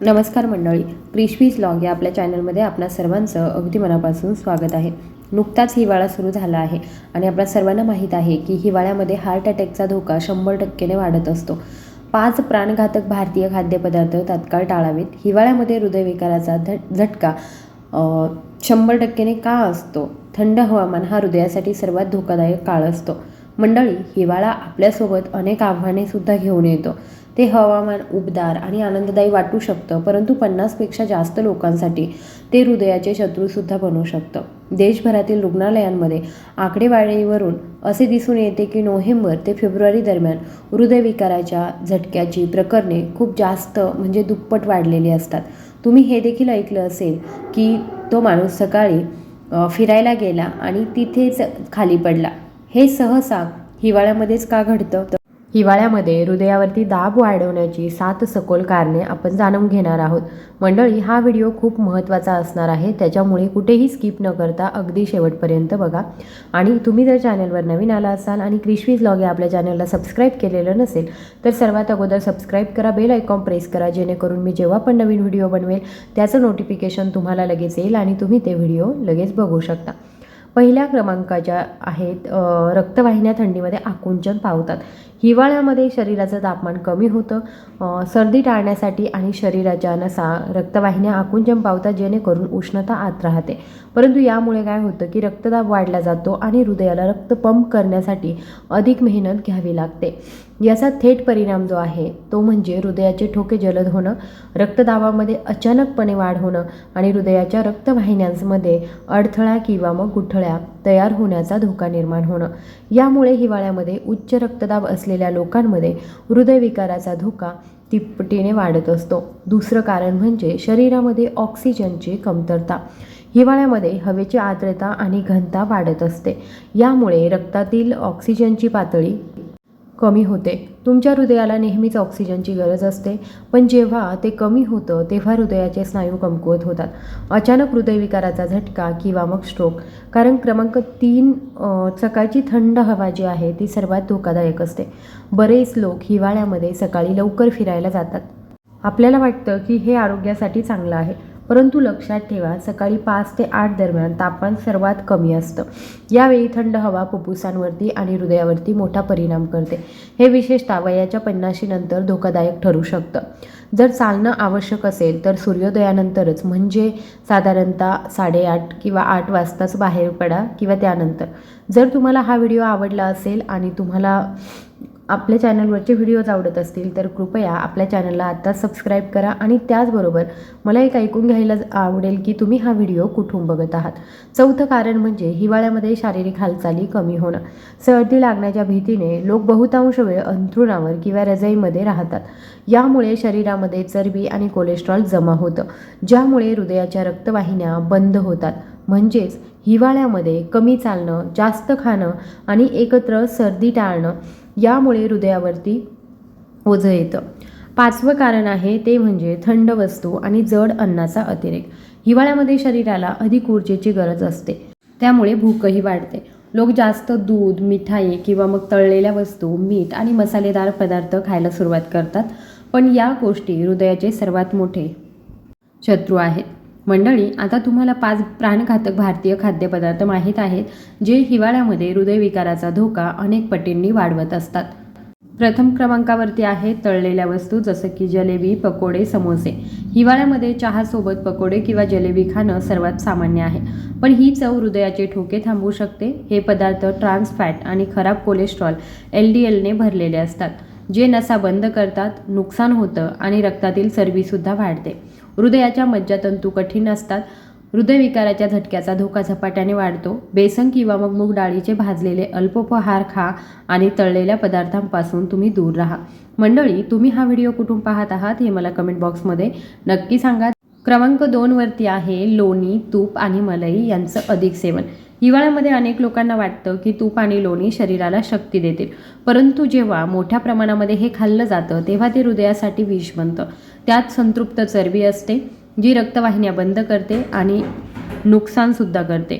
नमस्कार मंडळी क्रिशवीज लॉग या आपल्या चॅनलमध्ये आपल्या सर्वांचं अगदी मनापासून स्वागत आहे. नुकताच हिवाळा सुरू झाला आहे आणि आपल्या सर्वांना माहीत आहे की हिवाळ्यामध्ये हार्ट अटॅकचा धोका शंभर टक्केने वाढत असतो. पाच प्राणघातक भारतीय खाद्यपदार्थ तात्काळ टाळावेत. हिवाळ्यामध्ये हृदयविकाराचा धट झटका शंभर टक्केने का असतो? थंड हवामान हा हृदयासाठी सर्वात धोकादायक काळ असतो. मंडळी हिवाळा आपल्यासोबत अनेक आव्हानेसुद्धा घेऊन येतो. ते हवामान उबदार आणि आनंददायी वाटू शकतं परंतु पन्नासपेक्षा जास्त लोकांसाठी ते हृदयाचे शत्रूसुद्धा बनू शकतं. देशभरातील रुग्णालयांमध्ये आकडेवारीवरून असे दिसून येते की नोव्हेंबर ते फेब्रुवारी दरम्यान हृदयविकाराच्या झटक्याची प्रकरणे खूप जास्त म्हणजे दुप्पट वाढलेली असतात. तुम्ही हे देखील ऐकलं असेल की तो माणूस सकाळी फिरायला गेला आणि तिथेच खाली पडला. हे सहसा हिवाळ्यामध्येच का घडतं? तर हिवाळ्यामध्ये हृदयावरती दाब वाढवण्याची सात सखोल कारणे आपण जाणून घेणार आहोत. मंडळी हा व्हिडिओ खूप महत्त्वाचा असणार आहे. त्याच्यामुळे कुठेही स्किप न करता अगदी शेवटपर्यंत बघा. आणि तुम्ही जर चॅनलवर नवीन आला असाल आणि क्रिशवीज लॉग या आपल्या चॅनलला सबस्क्राईब केलेलं नसेल तर सर्वात अगोदर सबस्क्राईब करा बेल आयकॉन प्रेस करा जेणेकरून मी जेव्हा पण नवीन व्हिडिओ बनवेल त्याचं नोटिफिकेशन तुम्हाला लगेच येईल आणि तुम्ही ते व्हिडिओ लगेच बघू शकता. पहिल्या क्रमांकाच्या आहेत रक्तवाहिन्या थंडीमध्ये आकुंचन पावतात. हिवाळ्यामध्ये शरीराचं तापमान कमी होतं. सर्दी टाळण्यासाठी आणि शरीराच्या नसा रक्तवाहिन्या आकुंचन पावतात जेणेकरून उष्णता आत राहते. परंतु यामुळे काय होतं की रक्तदाब वाढला जातो आणि हृदयाला रक्त पंप करण्यासाठी अधिक मेहनत घ्यावी लागते. याचा थेट परिणाम जो आहे तो म्हणजे हृदयाचे ठोके जलद होणं रक्तदाबामध्ये अचानकपणे वाढ होणं आणि हृदयाच्या रक्तवाहिन्यांमध्ये अडथळा किंवा मग गुठळ्या तयार होण्याचा धोका निर्माण होणं. यामुळे हिवाळ्यामध्ये उच्च रक्तदाब असलेल्या लोकांमध्ये हृदयविकाराचा धोका तिपटीने वाढत असतो. दुसरं कारण म्हणजे शरीरामध्ये ऑक्सिजनची कमतरता. हिवाळ्यामध्ये हवेची आर्द्रता आणि घनता वाढत असते. यामुळे रक्तातील ऑक्सिजनची पातळी कमी होते. तुमच्या हृदयाला नेहमीच ऑक्सिजनची गरज असते. पण जेव्हा ते कमी होतं तेव्हा हृदयाचे स्नायू कमकुवत होतात. अचानक हृदयविकाराचा झटका किंवा मग स्ट्रोक कारण क्रमांक तीन सकाळची थंड हवा जी आहे ती सर्वात धोकादायक असते. बरेच लोक हिवाळ्यामध्ये सकाळी लवकर फिरायला जातात. आपल्याला वाटतं की हे आरोग्यासाठी चांगलं आहे. परंतु लक्षात ठेवा सकाळी पाच ते आठ दरम्यान तापमान सर्वात कमी असतं. यावेळी थंड हवा फुफ्फुसांवरती आणि हृदयावरती मोठा परिणाम करते. हे विशेषतः वयाच्या पन्नाशीनंतर धोकादायक ठरू शकतं. जर चालणं आवश्यक असेल तर सूर्योदयानंतरच म्हणजे साधारणतः साडेआठ किंवा आठ वाजताच बाहेर पडा किंवा त्यानंतर. जर तुम्हाला हा व्हिडिओ आवडला असेल आणि तुम्हाला आपल्या चॅनलवरचे व्हिडिओज आवडत असतील तर कृपया आपल्या चॅनलला आत्ता सबस्क्राईब करा आणि त्याचबरोबर मला एक ऐकून घ्यायला आवडेल की तुम्ही हा व्हिडिओ कुठून बघत आहात. चौथं कारण म्हणजे हिवाळ्यामध्ये शारीरिक हालचाली कमी होणं. सर्दी लागण्याच्या भीतीने लोक बहुतांश वेळ अंथरुणावर किंवा रजाईमध्ये राहतात. यामुळे शरीरामध्ये चरबी आणि कोलेस्ट्रॉल जमा होतं. ज्यामुळे हृदयाच्या रक्तवाहिन्या बंद होतात. म्हणजेच हिवाळ्यामध्ये कमी चालणं जास्त खाणं आणि एकत्र सर्दी टाळणं यामुळे हृदयावरती ओझं येतं. पाचवं कारण आहे ते म्हणजे थंड वस्तू आणि जड अन्नाचा अतिरेक. हिवाळ्यामध्ये शरीराला अधिक ऊर्जेची गरज असते. त्यामुळे भूकही वाढते. लोक जास्त दूध मिठाई किंवा मग तळलेल्या वस्तू मीठ आणि मसालेदार पदार्थ खायला सुरुवात करतात. पण या गोष्टी हृदयाचे सर्वात मोठे शत्रू आहेत. मंडळी आता तुम्हाला पाच प्राणघातक भारतीय खाद्यपदार्थ माहीत आहेत जे हिवाळ्यामध्ये हृदयविकाराचा धोका अनेक पटींनी वाढवत असतात. प्रथम क्रमांकावरती आहे तळलेल्या वस्तू जसं की जलेबी पकोडे समोसे. हिवाळ्यामध्ये चहासोबत पकोडे किंवा जलेबी खाणं सर्वात सामान्य आहे. पण ही चव हृदयाचे ठोके थांबवू शकते. हे पदार्थ ट्रान्स फॅट आणि खराब कोलेस्ट्रॉल एल डी एलने भरलेले असतात जे नसा बंद करतात नुकसान होतं आणि रक्तातील चरबीसुद्धा वाढते. हृदयाच्या मज्जातंतू कठीण असतात. हृदयविकाराच्या झटक्याचा धोका झपाट्याने वाढतो. बेसन किंवा मग मूग डाळीचे भाजलेले अल्पोपहार खा आणि तळलेल्या पदार्थांपासून तुम्ही दूर राहा. मंडळी तुम्ही हा व्हिडिओ कुठून पाहत आहात हे मला कमेंट बॉक्समध्ये नक्की सांगा. क्रमांक दोनवरती आहे लोणी तूप आणि मलई यांचं अधिक सेवन. हिवाळ्यामध्ये अनेक लोकांना वाटतं की तूप आणि लोणी शरीराला शक्ती देतील. परंतु जेव्हा मोठ्या प्रमाणामध्ये हे खाल्लं जातं तेव्हा ते हृदयासाठी विष बनतं त्यात संतृप्त चरबी असते जी रक्तवाहिन्या बंद करते आणि नुकसानसुद्धा करते.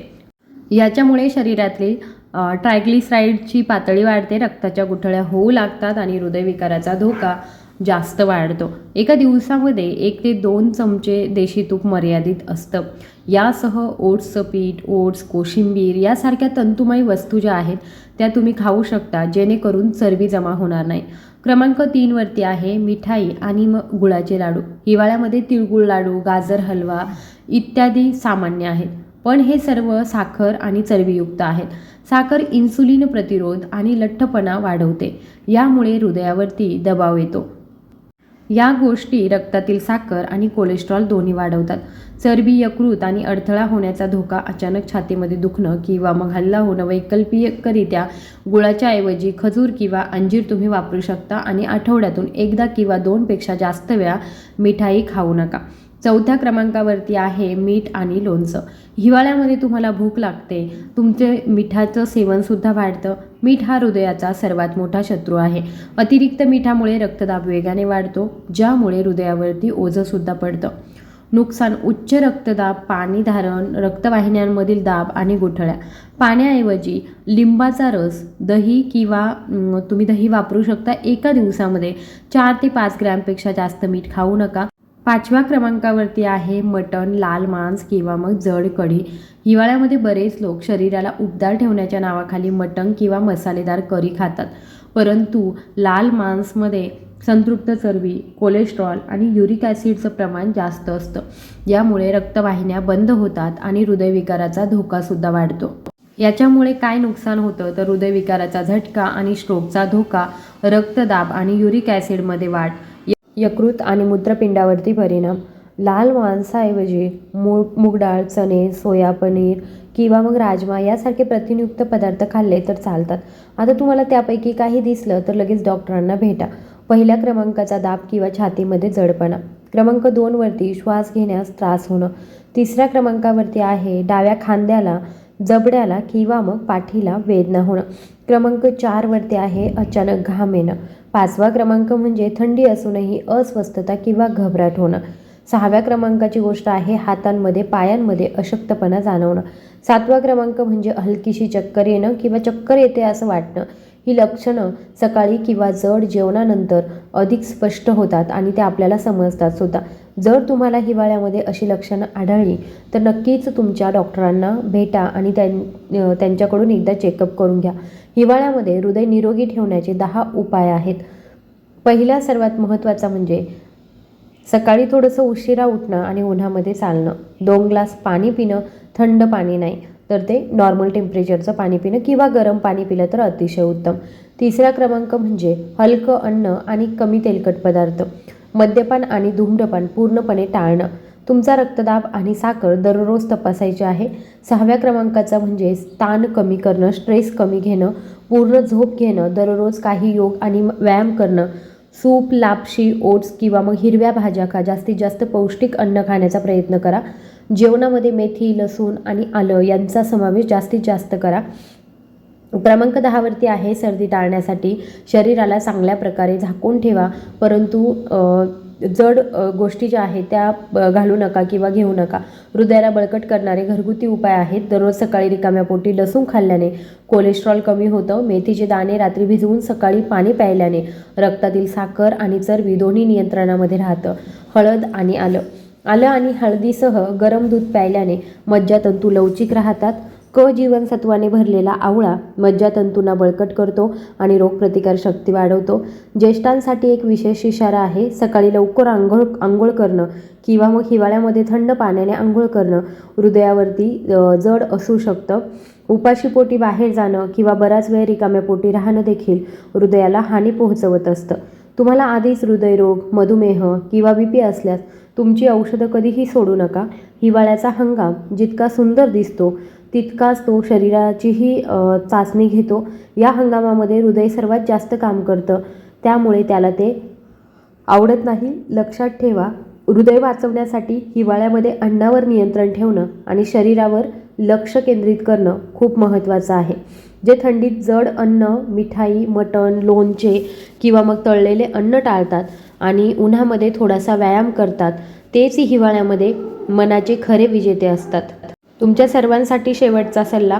याच्यामुळे शरीरातली ट्रायग्लिसराईडची पातळी वाढते रक्ताच्या गुठळ्या होऊ लागतात आणि हृदयविकाराचा धोका जास्त वाढतो. एका दिवसामध्ये एक ते दोन चमचे देशी तूप मर्यादित असतं. यासह ओट्सचं पीठ ओट्स कोशिंबीर यासारख्या तंतुमय वस्तू ज्या आहेत त्या तुम्ही खाऊ शकता जेणेकरून चरबी जमा होणार नाही. क्रमांक तीनवरती आहे मिठाई आणि मग गुळाचे लाडू. हिवाळ्यामध्ये तिळगुळ लाडू गाजर हलवा इत्यादी सामान्य आहेत. पण हे सर्व साखर आणि चरबीयुक्त आहेत. साखर इन्सुलिन प्रतिरोध आणि लठ्ठपणा वाढवते. यामुळे हृदयावरती दबाव येतो. या गोष्टी रक्तातील साखर आणि कोलेस्ट्रॉल दोन्ही वाढवतात. चरबी यकृत आणि अडथळा होण्याचा धोका अचानक छातीमध्ये दुखणं किंवा मग हल्ला होणं वैकल्पिकरित्या गुळाच्या ऐवजी खजूर किंवा अंजीर तुम्ही वापरू शकता आणि आठवड्यातून एकदा किंवा दोनपेक्षा जास्त वेळा मिठाई खाऊ नका. चौथ्या क्रमांकावरती आहे मीठ आणि लोणचं. हिवाळ्यामध्ये तुम्हाला भूक लागते. तुमचे मिठाचं सेवनसुद्धा वाढतं. मीठ हा हृदयाचा सर्वात मोठा शत्रू आहे. अतिरिक्त मिठामुळे रक्तदाब वेगाने वाढतो ज्यामुळे हृदयावरती ओझंसुद्धा पडतं. नुकसान उच्च रक्तदाब पाणी धारण रक्तवाहिन्यांमधील दाब आणि गुठळ्या पाण्याऐवजी लिंबाचा रस दही किंवा तुम्ही दही वापरू शकता एका दिवसामध्ये चार ते पाच ग्रॅमपेक्षा जास्त मीठ खाऊ नका. पाचव्या क्रमांकावरती आहे मटण लाल मांस किंवा मग जड कढी. हिवाळ्यामध्ये बरेच लोक शरीराला उबदार ठेवण्याच्या नावाखाली मटण किंवा मसालेदार करी खातात. परंतु लाल मांसमध्ये संतृप्त चरबी कोलेस्ट्रॉल आणि युरिक ॲसिडचं प्रमाण जास्त असतं. यामुळे रक्तवाहिन्या बंद होतात आणि हृदयविकाराचा धोकासुद्धा वाढतो. याच्यामुळे काय नुकसान होतं तर हृदयविकाराचा झटका आणि स्ट्रोकचा धोका रक्तदाब आणि युरिक ॲसिडमध्ये वाढ. यकृत आणि मूत्रपिंडावरती परिणाम. लाल मांसाऐवजी मूग मूग डाळ चणे सोया पनीर किंवा मग राजमा यासारखे प्रथिनयुक्त पदार्थ खाल्ले तर चालतात. आता तुम्हाला त्यापैकी काही दिसलं तर लगेच डॉक्टरांना भेटा. पहिल्या क्रमांकाचा दाब किंवा छातीमध्ये जडपणा. क्रमांक दोनवरती श्वास घेण्यास त्रास होणं. तिसऱ्या क्रमांकावरती आहे डाव्या खांद्याला जबड्याला किंवा मग पाठीला वेदना होणं. क्रमांक चारवरती आहे अचानक घाम येणं. पाचवा क्रमांक म्हणजे थंडी असूनही अस्वस्थता किंवा घबराट होणं. सहाव्या क्रमांकाची गोष्ट आहे हातांमध्ये पायांमध्ये अशक्तपणा जाणवणं. सातवा क्रमांक म्हणजे हलकीशी चक्कर येणं किंवा चक्कर येते असं वाटणं. ही लक्षणं सकाळी किंवा जड जेवणानंतर अधिक स्पष्ट होतात आणि ते आपल्याला समजतात सुद्धा. जर तुम्हाला हिवाळ्यामध्ये अशी लक्षणं आढळली तर नक्कीच तुमच्या डॉक्टरांना भेटा आणि त्यां त्यांच्याकडून एकदा चेकअप करून घ्या. हिवाळ्यामध्ये हृदय निरोगी ठेवण्याचे दहा उपाय आहेत. पहिला सर्वात महत्त्वाचा म्हणजे सकाळी थोडंसं उशिरा उठणं आणि उन्हामध्ये चालणं. दोन ग्लास पाणी पिणं थंड पाणी नाही तर ते नॉर्मल टेम्परेचरचं पाणी पिणं किंवा गरम पाणी पिलं तर अतिशय उत्तम. तिसरा क्रमांक म्हणजे हलकं अन्न आणि कमी तेलकट पदार्थ. मद्यपान आणि धूम्रपान पूर्णपणे टाळणं. तुमचा रक्तदाब आणि साखर दररोज तपासायची आहे. सहाव्या क्रमांकाचा म्हणजे ताण कमी करणं स्ट्रेस कमी घेणं पूर्ण झोप घेणं दररोज काही योग आणि व्यायाम करणं सूप लापशी ओट्स किंवा मग हिरव्या भाज्या खा. जास्तीत जास्त पौष्टिक अन्न खाण्याचा प्रयत्न करा. जेवणामध्ये मेथी लसूण आणि आलं यांचा समावेश जास्तीत जास्त करा. क्रमांक दहावरती आहे सर्दी टाळण्यासाठी. शरीराला चांगल्या प्रकारे झाकून ठेवा. परंतु जड गोष्टी ज्या आहेत त्या ब- घालू नका किंवा घेऊ नका. हृदयाला बळकट करणारे घरगुती उपाय आहेत. दररोज सकाळी रिकाम्या पोटी लसूण खाल्ल्याने कोलेस्ट्रॉल कमी होतं. मेथीचे दाणे रात्री भिजवून सकाळी पाणी प्यायल्याने रक्तातील साखर आणि चरबी दोन्ही नियंत्रणामध्ये राहतं. हळद आणि आलं. आलं आणि हळदीसह गरम दूध प्यायल्याने मज्जातंतू लवचिक राहतात. क जीवनसत्वाने भरलेला आवळा मज्जातंतूंना बळकट करतो आणि रोगप्रतिकार शक्ती वाढवतो. ज्येष्ठांसाठी एक विशेष इशारा आहे सकाळी लवकर आंघोळ आंघोळ करणं किंवा मग हिवाळ्यामध्ये थंड पाण्याने आंघोळ करणं. हृदयावरती जड असू शकतं. उपाशीपोटी बाहेर जाणं किंवा बराच वेळ रिकाम्या पोटी राहणं देखील हृदयाला हानी पोहोचवत असतं. तुम्हाला आधीच हृदयरोग मधुमेह किंवा बी पी असल्यास तुमची औषधं कधीही सोडू नका. हिवाळ्याचा हंगाम जितका सुंदर दिसतो तितकाच तो शरीराचीही चाचणी घेतो. या हंगामामध्ये हृदय सर्वात जास्त काम करतं. त्यामुळे त्याला ते आवडत नाही. लक्षात ठेवा हृदय वाचवण्यासाठी हिवाळ्यामध्ये अन्नावर नियंत्रण ठेवणं आणि शरीरावर लक्ष केंद्रित करणं खूप महत्त्वाचं आहे. जे थंडीत जड अन्न मिठाई मटण लोणचे किंवा मग तळलेले अन्न टाळतात आणि उन्हामध्ये थोडासा व्यायाम करतात तेच हिवाळ्यामध्ये मनाचे खरे विजेते असतात. तुमच्या सर्वांसाठी शेवटचा सल्ला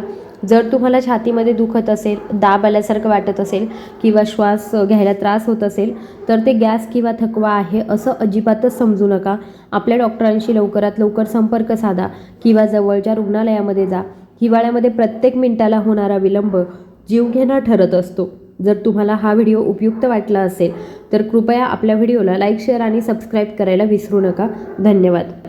जर तुम्हाला छातीमध्ये दुखत असेल दाब आल्यासारखं वाटत असेल किंवा श्वास घ्यायला त्रास होत असेल तर ते गॅस किंवा थकवा आहे असं अजिबातच समजू नका. आपल्या डॉक्टरांशी लवकरात लवकर संपर्क साधा किंवा जवळच्या रुग्णालयामध्ये जा. हिवाळ्यामध्ये प्रत्येक मिनिटाला होणारा विलंब जीवघेणा ठरत असतो. जर तुम्हाला हा व्हिडिओ उपयुक्त वाटला असेल तर कृपया आपल्या व्हिडिओला लाईक शेअर आणि सबस्क्राईब करायला विसरू नका. धन्यवाद.